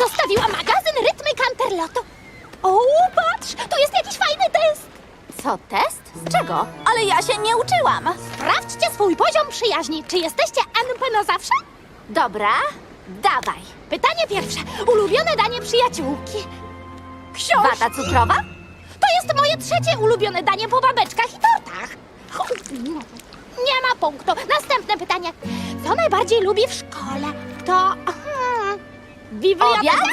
Zostawiła magazyn rytmy Canterlotu. O, patrz, to jest jakiś fajny test. Co, test? Z czego? Ale ja się nie uczyłam. Sprawdźcie swój poziom przyjaźni. Czy jesteście NP na zawsze? Dobra, dawaj. Pytanie pierwsze. Ulubione danie przyjaciółki. Książ... Wata cukrowa? To jest moje trzecie ulubione danie po babeczkach i tortach. Nie ma punktu. Następne pytanie. Co najbardziej lubi w szkole? To Biblioteka? Obiad?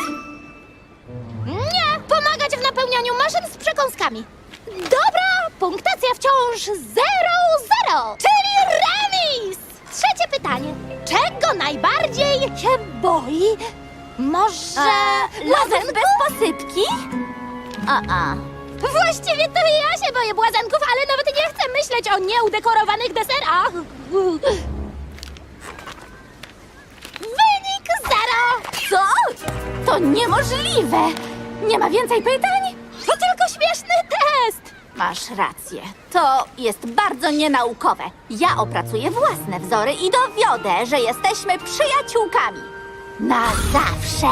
Nie, pomagać w napełnianiu maszyn z przekąskami. Dobra, punktacja wciąż 0-0, czyli remis! Trzecie pytanie. Czego najbardziej się boi? Może... Lazen bez posypki? A, a. Właściwie to ja się boję błazenków, ale nawet nie chcę myśleć o nieudekorowanych deserach. Niemożliwe! Nie ma więcej pytań? To tylko śmieszny test! Masz rację. To jest bardzo nienaukowe. Ja opracuję własne wzory i dowiodę, że jesteśmy przyjaciółkami. Na zawsze!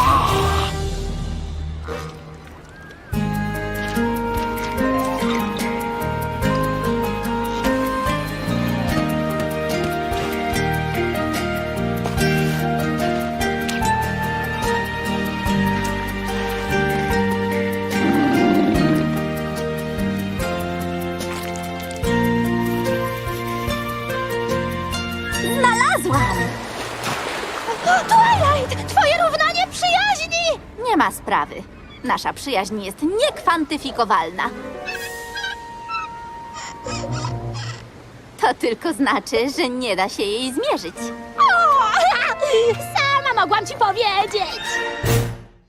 Znalazłam! Twilight, twoje równanie przyjaźni! Nie ma sprawy. Nasza przyjaźń jest niekwantyfikowalna. To tylko znaczy, że nie da się jej zmierzyć. O, sama mogłam ci powiedzieć!